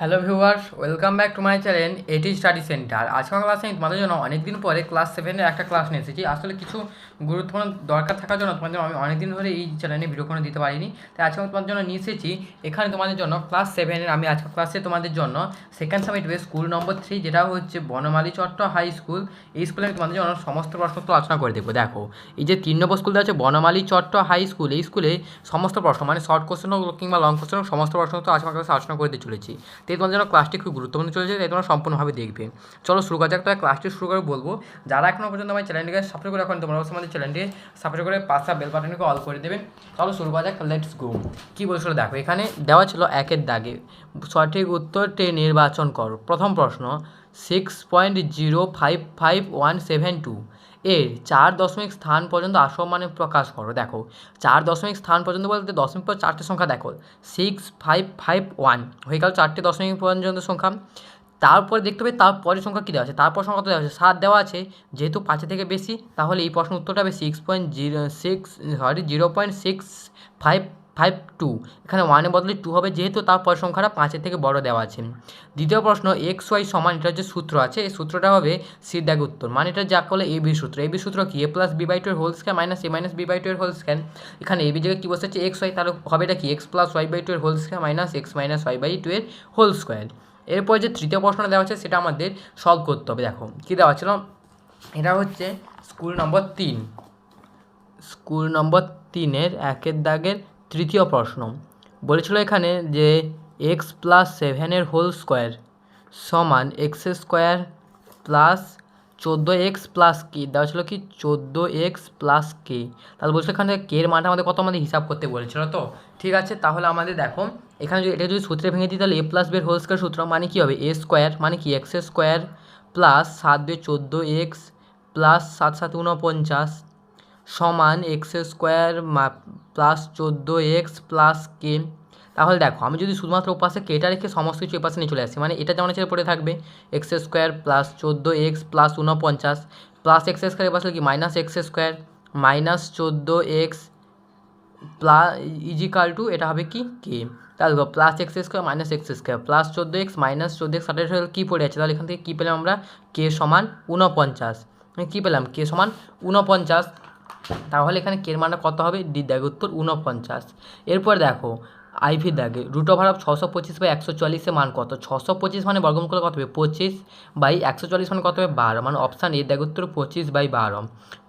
Hello viewers welcome back to my channel এটি study centre আজকের ক্লাসে আমি তোমাদের জন্য অনেকদিন পরে ক্লাস সেভেনের একটা ক্লাস নিয়ে এসেছি। আসলে কিছু গুরুত্বপূর্ণ দরকার থাকার জন্য তোমাদের আমি অনেকদিন ধরে এই চ্যানেলে ভিডিও কোনো দিতে পারিনি। তাই আজকে আমি তোমাদের জন্য নিয়ে এসেছি। এখানে তোমাদের জন্য ক্লাস সেভেনের আমি আজকে ক্লাসে তোমাদের জন্য সেকেন্ড সামিটবে স্কুল নম্বর থ্রি যেটা হচ্ছে বনমালী চট্ট হাই স্কুল এই স্কুলে আমি তোমাদের জন্য সমস্ত প্রশ্নোত্তর আলোচনা করে দেবো। দেখো, এই যে তিন নম্বর স্কুলটা আছে বনমালী চট্ট হাই স্কুল এই স্কুলে সমস্ত প্রশ্ন মানে শর্ট কোশ্চেন হোক কিংবা লং কোশ্চেন হোক, সমস্ত প্রশ্ন তো আজকে ক্লাসে আলোচনা করে দিয়ে চলেছি। তাই তোমাদের জন্য ক্লাসটি খুব গুরুত্বপূর্ণ চলেছে, তাই তোমরা সম্পূর্ণভাবে দেখবে। চলো শুরু করা যাক তবে ক্লাসটি শুরু করে বলব। যারা এখনও পর্যন্ত আমার চ্যানেলটিকে সাবস্ক্রাইব করে এখন তোমরা আমাদের চ্যানেলটি সাবস্ক্রাইব করে পাশা বেল বাটনকে অল করে দেবে। চলো শুরু করা যাক লেটস গো কী বলছিল দেখো, এখানে দেওয়া ছিল একের দাগে। সঠিক উত্তরটি নির্বাচন করো। প্রথম প্রশ্ন six point zero five five one seven two এর চার দশমিক স্থান পর্যন্ত আসম মানে প্রকাশ করো, দেখো। চার দশমিক স্থান পর্যন্ত বলতে দশমিক পর চারটে সংখ্যা দেখো। সিক্স ফাইভ ফাইভ ওয়ান হয়ে গেল চারটে দশমিক পর্যন্ত সংখ্যা। তারপরে দেখতে হবে তারপরের সংখ্যা কী দেওয়া আছে? তারপর সংখ্যা কত দেওয়া আছে, সাত দেওয়া আছে। যেহেতু পাঁচের থেকে বেশি, তাহলে এই প্রশ্ন উত্তরটা হবে six point zero six sorry zero point six five five two. এখানে ওয়ানের বদলে টু হবে যেহেতু তারপর সংখ্যাটা পাঁচের থেকে বড় দেওয়া আছে। দ্বিতীয় প্রশ্ন এক্স ওয়াই সমান এটার যে সূত্র আছে। এই সূত্রটা হবে সি দাগ উত্তর। মানে এটা যা করলে এ বি সূত্র। এ বি সূত্র কি? A plus B by two এর whole square minus A minus B by two এর হোল স্কোয়ার এখানে এ বি জায়গায় কী বসেছে এক্স ওয়াই তাহলে হবে এটা কি? X plus Y by two এর whole square minus X minus Y by two এর হোল স্কোয়ার এরপর যে তৃতীয় প্রশ্নটা দেওয়া আছে, সেটা আমাদের সলভ করতে হবে। দেখো, কী দেওয়া ছিল? এটা হচ্ছে স্কুল নম্বর তিন। স্কুল নম্বর তিনের একের দাগের তৃতীয় প্রশ্ন। বলেছিল এখানে যে এক্স প্লাস সেভেনের হোল স্কোয়ার সমান এক্স স্কোয়ার প্লাস চোদ্দ এক্স প্লাস কে দেওয়া ছিল কি চোদ্দ এক্স প্লাস কে তাহলে বলছিল এখানে কে এর মানটা আমাদের কত আমাদের হিসাব করতে বলেছিল তো? ঠিক আছে, তাহলে আমাদের দেখো, এখানে যদি এটা যদি সূত্রে ভেঙে দিই তাহলে এ প্লাস বের হোল স্কোয়ার সূত্র মানে কী হবে? এ স্কোয়ার মানে কি? এক্স স্কোয়ার প্লাস সাত দুই চোদ্দ এক্স প্লাস সাত সাত উনপঞ্চাশ সমান এক্স স্কোয়ার প্লাস চোদ্দ এক্স প্লাস কে তাহলে দেখো, আমি যদি শুধুমাত্র ওপাশে কেটা রেখে সমস্ত কিছু এপাশে নিয়ে চলে আসি মানে এটা যেমন ছেড়ে পড়ে থাকবে এক্স স্কোয়ার প্লাস চোদ্দ এক্স প্লাস উনপঞ্চাশ প্লাস এক্স স্কোয়ার এপাশে কি? মাইনাস এক্স স্কোয়ার মাইনাস চোদ্দ এক্স প্লাস ইজিকাল টু এটা হবে কি? কে তাহলে দেখো plus X square minus X square plus চোদ্দ এক্স মাইনাস চোদ্দ এক্স আঠাশ কী পড়ে আছে? তাহলে এখান থেকে কী পেলাম আমরা? কে সমান উনপঞ্চাশ কী পেলাম? কে সমান উনপঞ্চাশ তাহলে এখানে কের মানটা কত হবে? ডি দাগে উত্তর উনপঞ্চাশ এরপর দেখো আইভি দাগে রুট ওভার ছশো পঁচিশ বাই একশো চল্লিশের মান কত? ছশো পঁচিশ মানে বর্গমূল কত হবে? পঁচিশ বাই একশো চল্লিশ মানে কত হবে? বারো। মানে অপশান এ দাগে উত্তর পঁচিশ বাই বারো।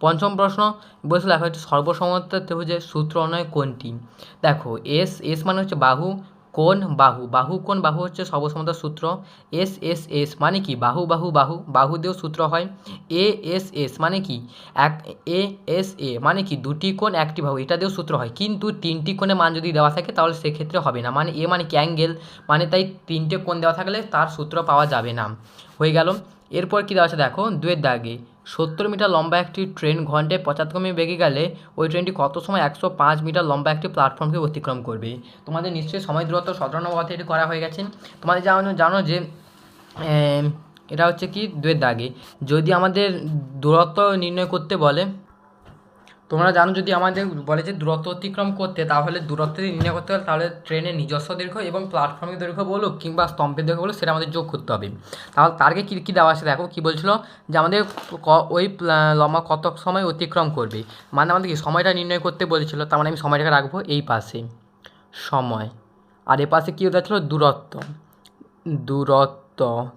পঞ্চম প্রশ্ন বলছিল দেখো হচ্ছে সর্বসমতা ত্রিভুজের সূত্র অনয় কোনটি? দেখো এস এস মানে হচ্ছে বাহু কোন বাহু? বাহু কোন? বাহু হচ্ছে সর্বসমতার সূত্র। এস এস এস মানে কি? বাহু বাহু বাহু। বাহু দিয়েও সূত্র হয়। এ এস এস মানে কি? এক এ এস এ মানে কি? দুটি কোণ, একটি বাহু। এটা দিয়েও সূত্র হয়। কিন্তু তিনটি কোণে মান যদি দেওয়া থাকে, তাহলে সেক্ষেত্রে হবে না। মানে এ মানে কি? অ্যাঙ্গেল। মানে তাই তিনটে কোণ দেওয়া থাকলে তার সূত্র পাওয়া যাবে না। হয়ে গেল। এরপর কী দেওয়া আছে? দেখো, দুয়ের দাগে। সত্তর মিটার লম্বা একটি ট্রেন ঘন্টায় পঁচাত্তর কিমি বেগে গেলে ওই ট্রেনটি কত সময় একশো পাঁচ মিটার লম্বা একটি প্ল্যাটফর্মকে অতিক্রম করবে? তোমাদের নিশ্চয়ই সময় দূরত্ব সতেরো নম্বর অধ্যায়ে এটি করা হয়ে গেছে। তোমাদের জানো জানো যে এটা হচ্ছে কি? দুয়ের দাগে। যদি আমাদের দূরত্ব নির্ণয় করতে বলে তোমরা জানো যদি আমাদের বলে যে দূরত্ব অতিক্রম করতে, তাহলে দূরত্ব নির্ণয় করতে হলে তাহলে ট্রেনের নিজস্ব দৈর্ঘ্য এবং প্ল্যাটফর্মের দৈর্ঘ্য বলুক কিংবা স্তম্ভের দৈর্ঘ্য বলুক, সেটা আমাদের যোগ করতে হবে। তাহলে তারকে কী কী দেওয়া আছে? দেখো, কী বলছিল যে আমাদের ওই লম্বা কত সময় অতিক্রম করবে? মানে আমাদের সময়টা নির্ণয় করতে বলেছিল, তার মানে আমি সময়টাকে রাখব এই পাশে। সময়। আর এ পাশে কী দেওয়া দূরত্ব। দূরত্ব।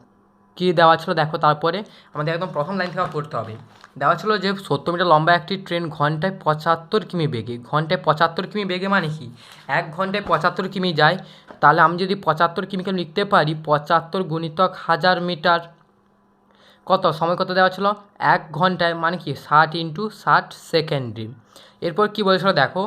কী দেওয়া ছিল? দেখো, তারপরে আমাদের একদম প্রথম লাইন থেকে পড়তে হবে। দেওয়া ছিল যে সত্তর মিটার লম্বা একটি ট্রেন ঘন্টায় পঁচাত্তর কিমি বেগে। ঘন্টায় পঁচাত্তর কিমি বেগে মানে কি? এক ঘন্টায় পঁচাত্তর কিমি যায়। তাহলে আমি যদি পঁচাত্তর কিমিকে লিখতে পারি? পঁচাত্তর গুণিতক হাজার মিটার। কত? সময় কত দেওয়া ছিল? এক ঘন্টায় মানে কি? ষাট ইন্টু ষাট সেকেন্ডে। এরপর কী বলেছিল দেখো,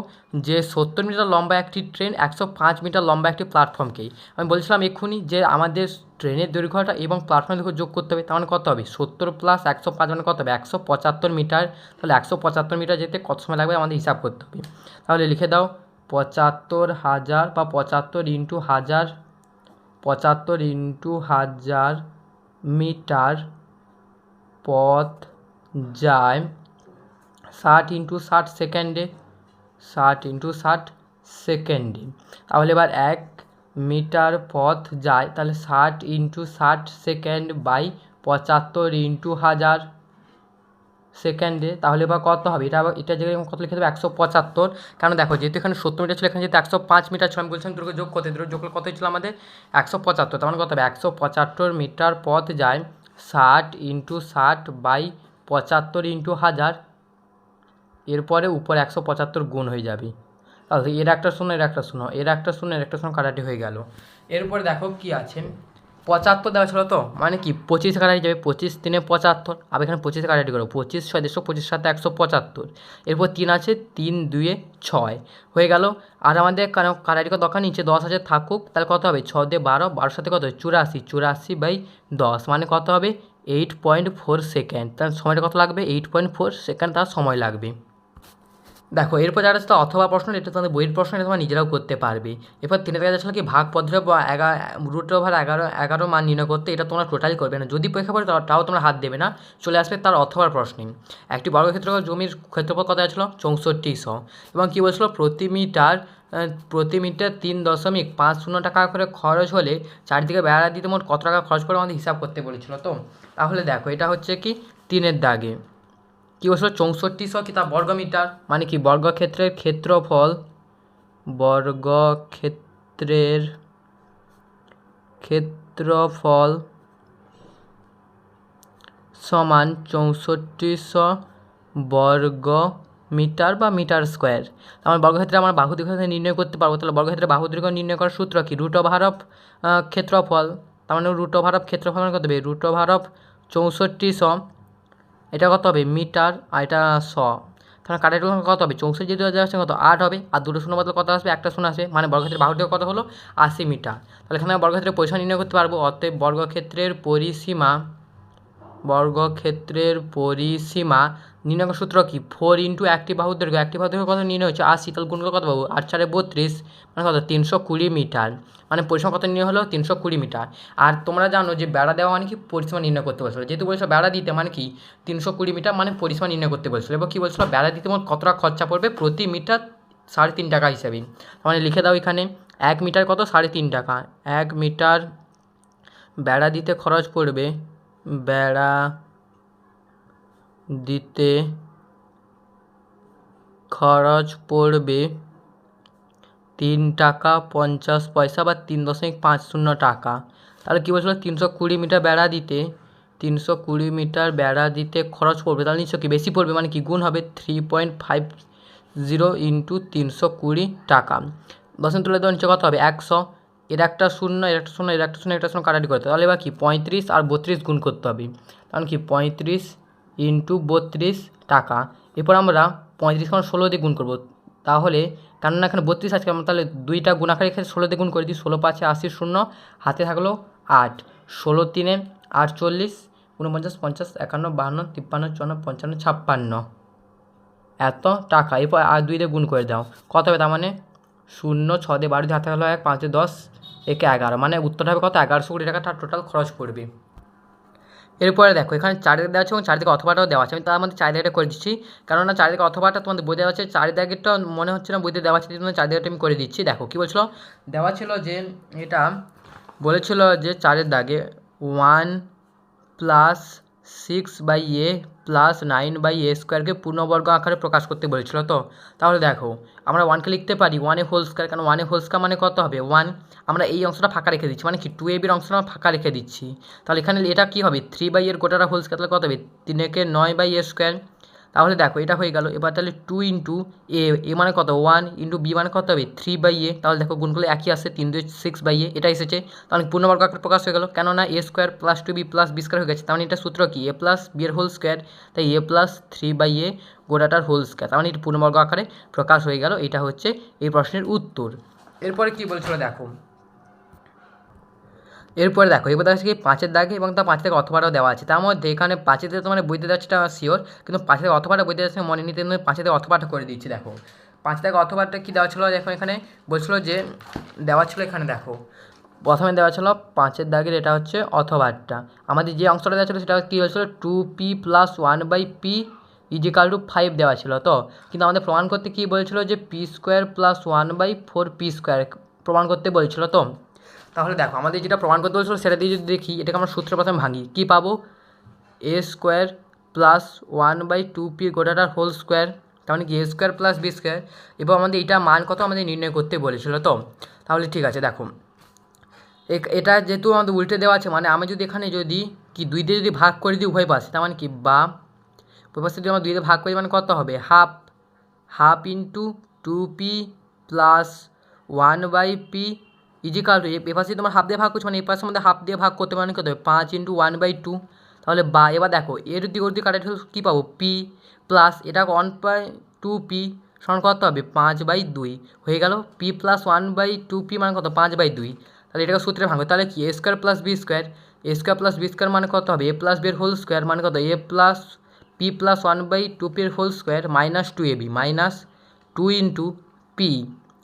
যে সত্তর মিটার লম্বা একটি ট্রেন একশো পাঁচ মিটার লম্বা একটি প্ল্যাটফর্মকেই আমি বলছিলাম এক্ষুনি যে আমাদের ট্রেনের দৈর্ঘ্যটা এবং প্ল্যাটফর্মের দৈর্ঘ্য যোগ করতে হবে, তার মানে কত হবে? সত্তর প্লাস একশো পাঁচ মানে কত হবে? একশো পঁচাত্তর মিটার। তাহলে একশো পঁচাত্তর মিটার যেতে কত সময় লাগবে আমাদের হিসাব করতে হবে। তাহলে লিখে দাও, পঁচাত্তর হাজার বা পঁচাত্তর ইন্টু হাজার, পঁচাত্তর ইন্টু হাজার মিটার পথ যায় ষাট ইন্টু ষাট সেকেন্ডে, ষাট ইন্টু ষাট সেকেন্ডে। তাহলে এবার এক মিটার পথ যায়, তাহলে ষাট ইন্টু ষাট সেকেন্ড বাই পঁচাত্তর ইন্টু হাজার সেকেন্ডে, তাহলে এবার কত হবে? এটা এটা জায়গায় কত লিখে দেবে? একশো পঁচাত্তর। কারণ দেখো, যেহেতু এখানে সত্তর মিটার ছিল, এখানে যেহেতু একশো পাঁচ মিটার ছিল, আমি বলছিলাম তোকে যোগ করতে তোর যোগ কত ছিল আমাদের? একশো পঁচাত্তর। তার মানে কত হবে? একশো পঁচাত্তর মিটার পথ যায় ষাট ইন্টু ষাট বাই পঁচাত্তর ইন্টু হাজার এরপরে উপরে একশো পঁচাত্তর গুণ হয়ে যাবে। তাহলে এর একটা শূন্য, এর একটা শূন্য, এর একটা শূন্য, এর একটা শূন্য কাটাটি হয়ে গেল। এরপরে দেখো কি আছে। পঁচাত্তর দেওয়া ছিল তো? মানে কি? পঁচিশ কাটাটি যাবে। পঁচিশ তিনে পঁচাত্তর। আবার এখানে পঁচিশ কাটাটি করো। পঁচিশ ছয় দেড়শো, পঁচিশ সাথে একশো পঁচাত্তর। এরপর তিন আছে, তিন, দুয়ে ছয়। হয়ে গেল। আর আমাদের কাটাটি কত দরকার নিচে দশ আছে, থাকুক। তাহলে কত হবে? ছ দিয়ে বারো বারোর সাথে কত চুরাশি। চুরাশি বাই দশ। মানে কত হবে? এইট পয়েন্ট ফোর সেকেন্ড তার সময়টা কত লাগবে? এইট পয়েন্ট ফোর সেকেন্ড তার সময় লাগবে। দেখো, এরপর যারা আছে অথবা প্রশ্ন এটা তোমাদের বইয়ের প্রশ্ন এটা তোমরা নিজেরাও করতে পারবে। এরপর তিনের কাছে আসলে কি, ভাগ পদ্ধতি বা এগারো রুট ওভার এগারো এগারো মান নির্ণয় করতে এটা তোমরা টোটালি করবে না। যদি পরীক্ষা পড়ে তাও তোমরা হাত দেবে না। চলে আসবে তার অথবার প্রশ্নে একটি বর্গক্ষেত্র জমির ক্ষেত্রফল কত ছিল চৌষট্টিশো এবং কী বলছিল? প্রতি মিটার প্রতি মিটার তিন দশমিক পাঁচ শূন্য টাকা করে খরচ হলে চারদিকে বেড়া দিতে মোট কত টাকা খরচ করে আমাদের হিসাব করতে বলেছিল তো? তাহলে দেখো, এটা হচ্ছে কি, তিনের দাগে। কী বলছিল চৌষট্টিশো কি তা বর্গমিটার? মানে কি বর্গক্ষেত্রের ক্ষেত্রফল বর্গক্ষেত্রের ক্ষেত্রফল সমান চৌষট্টিশো বর্গ মিটার বা মিটার স্কোয়ার? আমার বর্গক্ষেত্রে আমার বাহু নির্ণয় করতে পারব। তাহলে বর্গক্ষেত্রে বাহু নির্ণয় করার সূত্র কি? রুট অফ ক্ষেত্রফল। তার মানে রুট ওভার অফ ক্ষেত্রফল মানে কত হবে রুট অফ চৌষট্টিশো এটা কত হবে? মিটার, আর এটা শ। তাহলে সংখ্যা কত হবে? চৌষট্টি যদি হাজার আসছে কত? আট হবে। আর দুটো শূন্য বদলে কত আসবে? একটা শূন্য আসবে। মানে বর্গক্ষেত্রের বাহুটিও কত হলো? আশি মিটার। তাহলে এখানে বর্গক্ষেত্রের পরিসীমা নির্ণয় করতে পারব। অতএব বর্গক্ষেত্রের পরিসীমা বর্গক্ষেত্রের পরিসীমা নির্ণয় সূত্র কি? ফোর ইন্টু একটি বাহুর দৈর্ঘ্য। একটি বাহুর দৈর্ঘ্য কত? নির্ণয় হচ্ছে আশি, তাহলে গুণ কত পাবো? আট চারে বত্রিশ মানে কত? তিনশো কুড়ি মিটার। মানে পরিসীমা কত নির্ণয় হলো? তিনশো কুড়ি মিটার। আর তোমরা জানো যে বেড়া দেওয়া মানে কি? পরিসীমা নির্ণয় করতে বলছিল। যেহেতু বলছো বেড়া দিতে মানে কি? তিনশো কুড়ি মিটার মানে পরিসীমা নির্ণয় করতে বলছিল। এবার কী বলছিল? বেড়া দিতে মোট কতটা খরচা পড়বে? প্রতি মিটার সাড়ে তিন টাকা হিসাবে। মানে লিখে দাও এখানে, এক মিটার কত? সাড়ে তিন টাকা। এক মিটার বেড়া দিতে খরচ পড়বে, বেড়া দিতে খরচ পড়বে তিন টাকা পঞ্চাশ পয়সা বা তিন দশমিক পাঁচ শূন্য টাকা। তাহলে কী বলছিল? তিনশো কুড়ি মিটার বেড়া দিতে, তিনশো কুড়ি মিটার বেড়া দিতে খরচ পড়বে। তাহলে নিশ্চয় কি? বেশি পড়বে মানে কি? গুণ হবে three point five zero into তিনশো কুড়ি টাকা। দশম তুলে দেওয়া নিচে কত হবে? একশো। এর একটা শূন্য, এর একটা শূন্য, এর একটা শূন্য একটা শূন্য কাটাটি করতে হবে। তাহলে এবার কি? পঁয়ত্রিশ আর বত্রিশ গুণ করতে হবে। কারণ কি? পঁয়ত্রিশ ইন্টু বত্রিশ টাকা। এরপর আমরা পঁয়ত্রিশ কারণ ষোলো দিয়ে গুণ করব। তাহলে কেননা এখানে বত্রিশ আছে, আমরা তাহলে দুইটা গুণাকার এখানে ষোলো দিয়ে গুণ করে দিই। ষোলো পাঁচে আশি শূন্য, হাতে থাকল আট। ষোলো তিনে আটচল্লিশ উনপঞ্চাশ পঞ্চাশ, একান্ন, বাহান্ন, তিপ্পান্ন, চুয়ান্ন, পঞ্চান্ন, ছাপ্পান্ন। এত টাকা। এরপর আর দুই দিয়ে গুণ করে দাও। কত হবে তার মানে? শূন্য, ছ দিয়ে বারো দিয়ে হাতে হলো এক, পাঁচে দশ, একে এগারো। মানে উত্তরটা হবে কত? এগারোশো কোটি টাকা তার টোটাল খরচ পড়বে। এরপরে দেখো, এখানে চারিদিকে দেওয়া আছে এবং চারিদিকে অথবাটাও দেওয়া আছে। আমি তার মধ্যে চারিদিকটা করে দিচ্ছি কেননা চারিদিকে অথবাটা তোমাদের বই দেওয়া আছে চারিদিকেটা মনে হচ্ছে না বইতে দেওয়া আছে তোমাদের চারিদিকটা আমি করে দিচ্ছি। দেখো, কী বলছিল? দেওয়া ছিল যে এটা বলেছিল যে চারের দাগে one plus six by A plus nine by A স্কোয়ারকে পূর্ণবর্গ আকারে প্রকাশ করতে বলেছিল তো। তাহলে দেখো, আমরা ওয়ানকে লিখতে পারি ওয়ানে হোল স্কোয়ার কারণ ওয়ানে হোল স্কোয়ার মানে কত হবে? ওয়ান আমরা এই অংশটা ফাঁকা রেখে দিচ্ছি মানে কি? টু এ বির অংশটা আমরা ফাঁকা রেখে দিচ্ছি। তাহলে এখানে এটা কী হবে? থ্রি বাই এর গোটাটা হোল স্কোয়ার তাহলে কত হবে? তিনেকে নয় বাই এ স্কোয়ার তাহলে দেখো, এটা হয়ে গেল। এবার তাহলে টু ইন্টু এ এ মানে কত? ওয়ান ইন্টু বি মানে কত হবে? থ্রি বাই এ তাহলে দেখো, গুণগুলো একই আসছে তিন দুই সিক্স বাই এ এটা এসেছে। তাহলে পূর্ণবর্গ আকার প্রকাশ হয়ে গেল। কেননা A square plus two B plus B square হয়ে গেছে। তার মানে এটা সূত্র কি? এ প্লাস বি এর হোল স্কোয়ার তাই A plus three by A গোটাটার whole square তার মানে এটা পূর্ণবর্গ আকারে প্রকাশ হয়ে গেল। এটা হচ্ছে এই প্রশ্নের উত্তর। এরপরে কি বলছিল দেখো? এরপরে দেখো, এবার দেখা যাচ্ছে কি পাঁচের দাগে এবং তার পাঁচ থেকে অথবাটাও দেওয়া আছে। তার মধ্যে এখানে পাঁচের থেকে তোমার বইতে যাচ্ছে শিওর কিন্তু পাঁচ থেকে অথবাটা বইতে যাচ্ছে মনে নিতে পাঁচের থেকে অথবাটা করে দিচ্ছি, দেখো। পাঁচ থেকে অথবাটা কী দেওয়া ছিল দেখো এখানে? বলছিল যে, দেওয়া ছিল এখানে, দেখো। প্রথমে দেওয়া ছিল পাঁচের দাগের, এটা হচ্ছে অথবাটা আমাদের যে অংশটা দেওয়া ছিল সেটা কী হয়েছিল? Two P plus one by P equal to five দেওয়া ছিল, তো? কিন্তু আমাদের প্রমাণ করতে কী বলছিল যে P square plus one by four P square প্রমাণ করতে বলছিল, তো? তাহলে দেখো, আমাদের যেটা প্রমাণ করতে বলছিল, সেটা দিয়ে যদি দেখি, এটাকে আমরা সূত্র প্রথমে ভাঙি। কী পাবো? A square plus one by two P গোটাটার whole square তার মানে কি? A square plus B square এবং আমাদের এটা মান কত আমাদের নির্ণয় করতে বলেছিল তো? তাহলে ঠিক আছে, দেখো। এটা যেহেতু আমাদের উল্টে দেওয়া আছে মানে আমি যদি এখানে যদি কি দুই দিয়ে যদি ভাগ করে দিই উভয় পাশে, তার মানে কি? বা উভয় পাশে যদি আমরা দুই দিয়ে ভাগ করি মানে কত হবে? Half half into two P plus one by P equal to এ পাশে তোমার হাফ দিয়ে ভাগ করছ মানে এই পাশে আমাদের হাফ দিয়ে ভাগ করতে মানে কত হবে? পাঁচ ইন্টু ওয়ান বাই টু তাহলে বা, এবার দেখো, এর দিকে ওর দিকে হলে কী পাবো? পি প্লাস এটা ওয়ান বাই টু পি সমান কত হবে, পাঁচ বাই দুই। হয়ে গেল P plus one by two P মানে কত? পাঁচ বাই দুই। তাহলে এটাকে সূত্রে ভাঙবে, তাহলে কি? A square plus B square A square plus B square মানে কত হবে? এ প্লাস বি এর হোল স্কোয়ার মানে কত? A plus P plus one by two পির whole square minus two A B minus two into P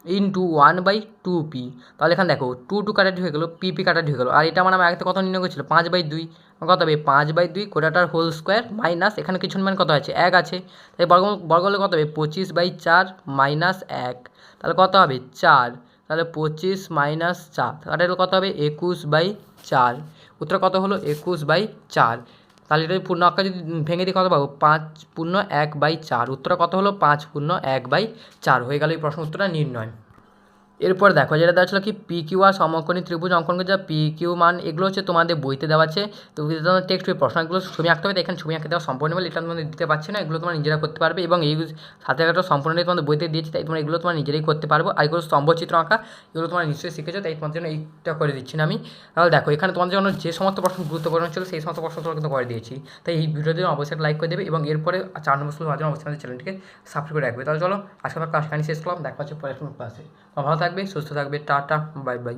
into one by two P. তাহলে এখানে দেখো, টু টু কাটাটি হয়ে গেলো, পি পি কাটাটি হয়ে গেলো। আর এটা আমার আগে কত নির্ণয় করেছিল? পাঁচ বাই দুই। কত হবে? পাঁচ বাই দুই কোটাটার হোল স্কোয়ার মাইনাস এখানে কিছু মানে কত আছে? এক আছে। তাই বর্গ বর্গ হলে কত হবে? পঁচিশ বাই চার মাইনাস এক। তাহলে কত হবে? চার। তাহলে পঁচিশ মাইনাস চার। কাটালে কত হবে? একুশ বাই চার। উত্তর কত হলো? একুশ বাই চার। তাহলে এটা পূর্ণ আকার যদি ভেঙে দিই কত পাবো? পাঁচ পূর্ণ এক বাই চার। উত্তর কত হলো? পাঁচ পূর্ণ এক বাই চার। হয়ে গেল এই প্রশ্ন উত্তরটা নির্ণয়। এরপর দেখো যেটা দেওয়া ছিল কি পি কিউ আর সমকোণী ত্রিভুজ অঙ্কন করে যা পি কিউ মান এগুলো হচ্ছে তোমাদের বইতে দেওয়া আছে। তো তোমাদের টেক্সট বই প্রশ্নগুলো ছবি আঁকতে হবে এখানে ছবি আঁকতে দেওয়া সম্পূর্ণ বলে এটা তোমাদের দিতে পারছি না, এগুলো তোমরা নিজেরা করতে পারবে এবং এই সাথে একটা সম্পূর্ণই তোমাদের বইতে দিয়েছি, তাই তোমরা এগুলো তোমরা নিজেরাই করতে পারব। আর এগুলো স্তম্ভচিত্র আঁকা, এগুলো তোমরা নিশ্চয়ই শিখেছো, তাই তোমার জন্য এইটা করে দিচ্ছি না আমি। তাহলে দেখো, এখানে তোমাদের জন্য যে সমস্ত প্রশ্ন গুরুত্বপূর্ণ ছিল, সেই সমস্ত প্রশ্ন তোমরা কিন্তু করে দিয়েছি। তাই এই ভিডিওটি অবশ্যই লাইক করে দেবে এবং এরপরে চার নম্বর স্কুল হওয়ার অবশ্যই আমাদের চ্যানেলটিকে সাবস্ক্রাইব করে রাখবে। তাহলে চলো, আজকে আমরা ক্লাস এখানে শেষ করলাম, দেখা হচ্ছে পরের ক্লাসে ভালো থাকবে সুস্থ থাকবে টাটা বাই বাই।